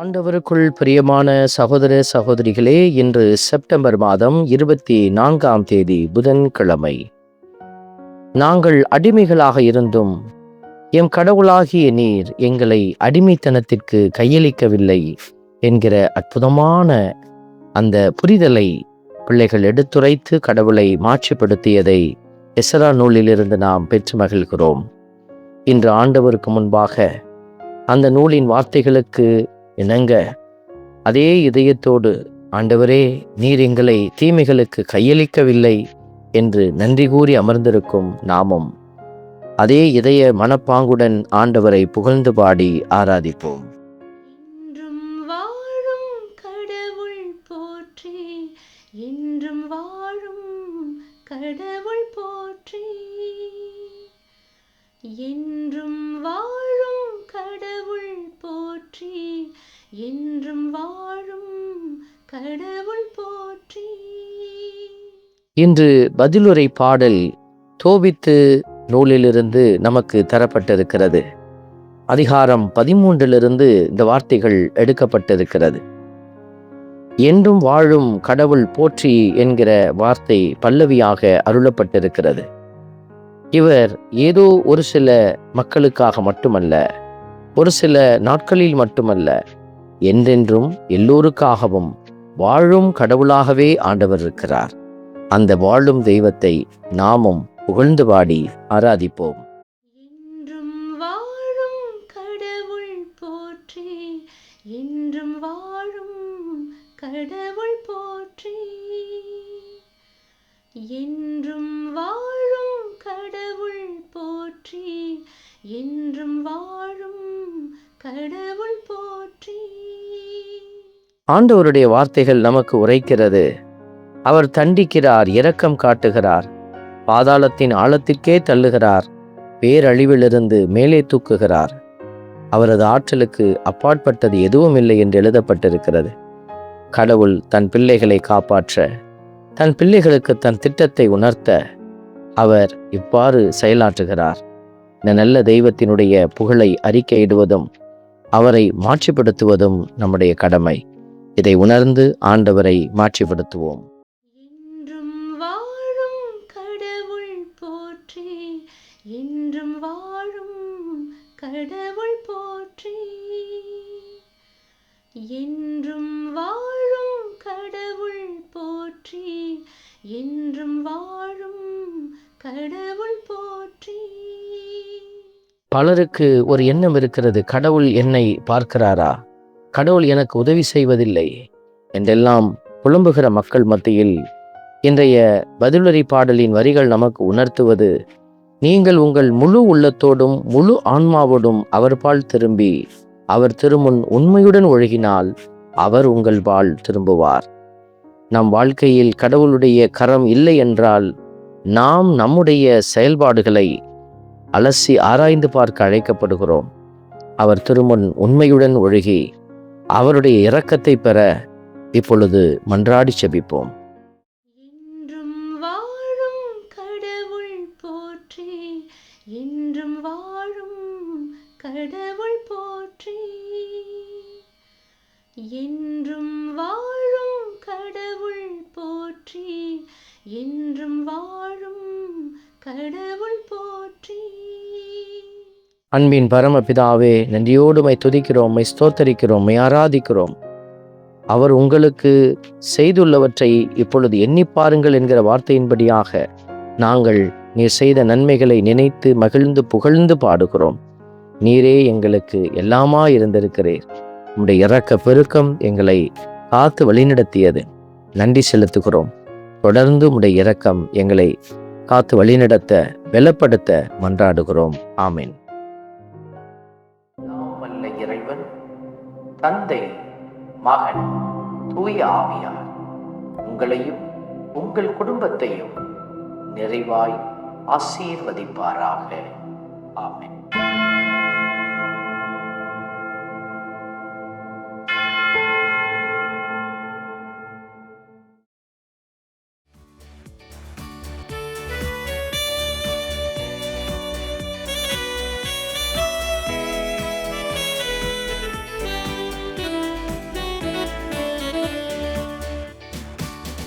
ஆண்டவருக்குள் பிரியமான சகோதர சகோதரிகளே இன்று செப்டம்பர் மாதம் இருபத்தி நான்காம் தேதி புதன்கிழமை. நாங்கள் அடிமைகளாக இருந்தும் எம் கடவுளாகிய நீர் எங்களை அடிமைத்தனத்திற்கு கையளிக்கவில்லை என்கிற அற்புதமான அந்த புரிதலை பிள்ளைகள் எடுத்துரைத்து கடவுளை மாட்சிப்படுத்தியதை எசரா நூலிலிருந்து நாம் பெற்று மகிழ்கிறோம். இன்று ஆண்டவருக்கு முன்பாக அந்த நூலின் வார்த்தைகளுக்கு இணங்க. அதே இதயத்தோடு ஆண்டவரே நீர் எங்களை தீமைகளுக்கு கையளிக்கவில்லை என்று நன்றி கூறி அமர்ந்திருக்கும் நாமும் அதே இதய மனப்பாங்குடன் ஆண்டவரை புகழ்ந்து பாடி ஆராதிப்போம். என்றும் வாழும் கடவுள் போற்றி என்றும் என்றும் வாழும் கடவுள் போற்றி. இன்று பதிலுரை பாடல் தோபித்து நூலிலிருந்து நமக்கு தரப்பட்டிருக்கிறது. அதிகாரம் பதிமூன்றிலிருந்து இந்த வார்த்தைகள் எடுக்கப்பட்டிருக்கிறது. என்றும் வாழும் கடவுள் போற்றி என்கிற வார்த்தை பல்லவியாக அருளப்பட்டிருக்கிறது. இவர் ஏதோ ஒரு சில மக்களுக்காக மட்டுமல்ல ஒரு சில நாட்களில் மட்டுமல்ல என்றென்றும் எல்லோருக்காகவும் வாழும் கடவுளாகவே ஆண்டவர் இருக்கிறார். அந்த வாழும் தெய்வத்தை நாமும் புகழ்ந்து பாடி ஆராதிப்போம். என்றும் வாழும் கடவுள் போற்றி என்றும் வாழும் கடவுள் போற்றி. என்றும் வாழும் கடவுள் போற்றி என்றும் வாழும் கடவுள் போற்றி. ஆண்டவருடைய வார்த்தைகள் நமக்கு உரைக்கிறது. அவர் தண்டிக்கிறார் இரக்கம் காட்டுகிறார் பாதாளத்தின் ஆழத்திற்கே தள்ளுகிறார் பேரழிவிலிருந்து மேலே தூக்குகிறார். அவரது ஆற்றலுக்கு அப்பாற்பட்டது எதுவும் இல்லை என்று எழுதப்பட்டிருக்கிறது. கடவுள் தன் பிள்ளைகளை காப்பாற்ற தன் பிள்ளைகளுக்கு தன் திட்டத்தை உணர்த்த அவர் இவ்வாறு செயலாற்றுகிறார். இந்த நல்ல தெய்வத்தினுடைய புகழை அறிக்கையிடுவதும் அவரை மாற்றிப்படுத்துவதும் நம்முடைய கடமை. இதை உணர்ந்து ஆண்டவரை மாற்றிப்படுத்துவோம் என்றும் வாழும் கடவுள் போற்றி என்றும் வாழும் கடவுள் போற்றி. என்றும் வாழும் கடவுள் போற்றி. பலருக்கு ஒரு எண்ணம் இருக்கிறது கடவுள் என்னை பார்க்கிறாரா? கடவுள் எனக்கு உதவி செய்வதில்லை என்றெல்லாம் புலம்புகிற மக்கள் மத்தியில் இன்றைய பதிலுரை பாடலின் வரிகள் நமக்கு உணர்த்துவது நீங்கள் உங்கள் முழு உள்ளத்தோடும் முழு ஆன்மாவோடும் அவர் பால் திரும்பி அவர் திருமுன் உண்மையுடன் ஒழுகினால் அவர் உங்கள் பால் திரும்புவார். நம் வாழ்க்கையில் கடவுளுடைய கரம் இல்லை என்றால் நாம் நம்முடைய செயல்பாடுகளை அலசி ஆராய்ந்து பார்க்க அழைக்கப்படுகிறோம். அவர் திருமுன் உண்மையுடன் ஒழுகி அவருடைய இரக்கத்தை பெற இப்பொழுது மன்றாடி செபிப்போம். என்றும் வாழும் கடவுள் போற்றி என்றும் வாழும் கடவுள் போற்றி. என்றும் வாழும் கடவுள் போற்றி. அன்பின் பரமபிதாவே நன்றியோடு மை துதிக்கிறோம் மை ஸ்தோத்தரிக்கிறோம் மை ஆராதிக்கிறோம். அவர் உங்களுக்கு செய்துள்ளவற்றை இப்பொழுது எண்ணி பாருங்கள் என்கிற வார்த்தையின்படியாக நாங்கள் நீர் செய்த நன்மைகளை நினைத்து மகிழ்ந்து புகழ்ந்து பாடுகிறோம். நீரே எங்களுக்கு எல்லாமா இருந்திருக்கிறீர் உம்முடைய இறக்க பெருக்கம் எங்களை காத்து வழிநடத்தியது. நன்றி செலுத்துகிறோம். தொடர்ந்து உம்முடைய இறக்கம் எங்களை காத்து வழிநடத்த பலப்படுத்த மன்றாடுகிறோம். ஆமீன். இறைவன் தந்தை மகன் தூய ஆவியார் உங்களையும் உங்கள் குடும்பத்தையும் நிறைவாய் ஆசீர்வதிப்பாராக. ஆமீன்.